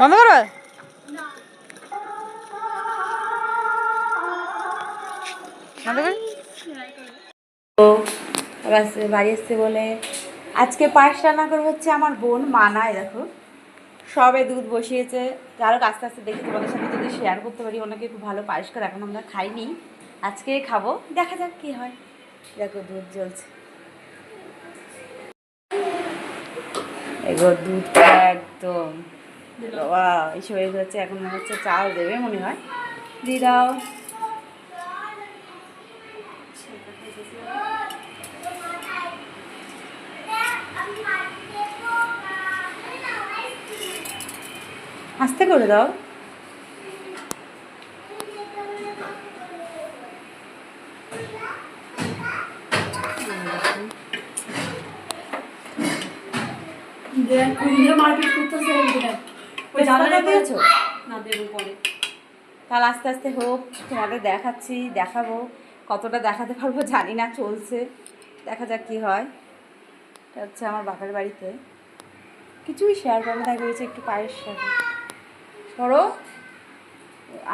বন্ধ করো? কর? তো বাড়ি এসছে বলে, আজকে পায়েস রান্না করব হচ্ছে আমার বোন মানায়, দেখো। সবে দুধ বসিয়েছে। আরও আস্তে আস্তে দেখি তোমাদের সাথে যদি শেয়ার করতে পারি ওনাকে খুব ভালো পায়েস করে, এখন আমরা খাইনি। আজকে খাব, দেখা যাক কি হয়। দেখো, দুধ জ্বলছে। এগো দুধটা একদম। বাবা এসে হয়ে যাচ্ছে এখন মনে হচ্ছে চাল দেবে মনে হয়। দিয়ে দাও। আস্তে করে দাও। মারপিট করতেছে ওই তেজপাতা দিয়েছ? না দেবো পরে তাহলে আস্তে আস্তে হোক তোমাদের দেখাচ্ছি দেখাবো। কতটা দেখাতে পারব জানি না চলছে। দেখা যাক কি হয়। এটা হচ্ছে আমার বাপের বাড়িতে। কিছুই শেয়ার করা করেছে একটু পায়েস সাথে সরো।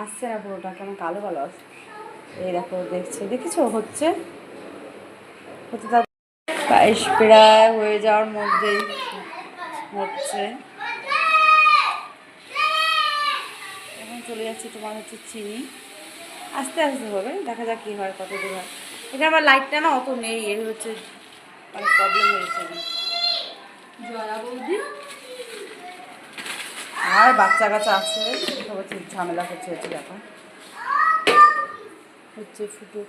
আসছে না পুরোটা কেমন কালো কালো আসছে। এই দেখো দেখছে। দেখেছ? হচ্ছে। হতে থাক পায়েস প্রায় হয়ে যাওয়ার মধ্যেই। হচ্ছে। এখন চলে যাচ্ছে তোমার হচ্ছে চিনি। আস্তে আস্তে হবে দেখা যাক কী হয় কত দূর হয়। এখানে আমার লাইটটা না অত নেই এর হচ্ছে অনেক প্রবলেম হয়েছে। আর বাচ্চা কাচ্চা আছে সব হচ্ছে ঝামেলা করছে হচ্ছে দেখো হচ্ছে ফুটো।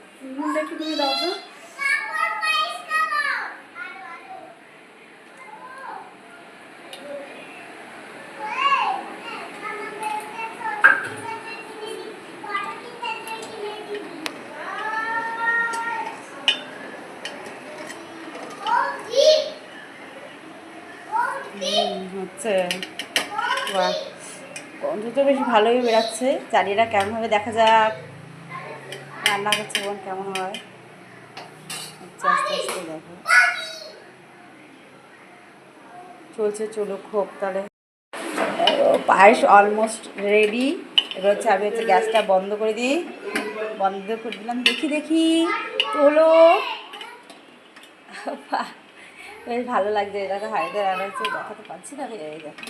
একটু তুমি দাও তো। হচ্ছে। বাহ। তো বেশ ভালোই বেরাচ্ছে জানি না কেমন হবে দেখা যাক। রান্না করছে বোন কেমন হয়? আচ্ছা আস্তে আস্তে দেখো। চলছে চলুক হোক তাহলে। পায়েস অলমোস্ট রেডি এবার হচ্ছে আমি হচ্ছে গ্যাসটা বন্ধ করে দিই। বন্ধ করে দিলাম। দেখি দেখি। বাহ, বেশ ভালো লাগছে এটা হাড়িতে রান্না হচ্ছে দেখাতে পারছি না, এই দেখো।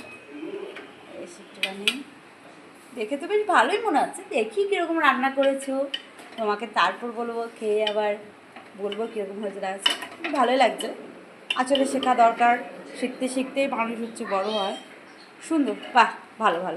দেখে তো বেশ ভালোই মনে হচ্ছে, দেখি কীরকম রান্না করেছ। তোমাকে তারপর বলব, খেয়ে আবার বলব কীরকম হয়েছে লাগছে ভালোই লাগছে। আসলে শেখা দরকার, শিখতে শিখতেই মানুষ হচ্ছে বড় হয়। সুন্দর, বাহ, ভালো ভালো।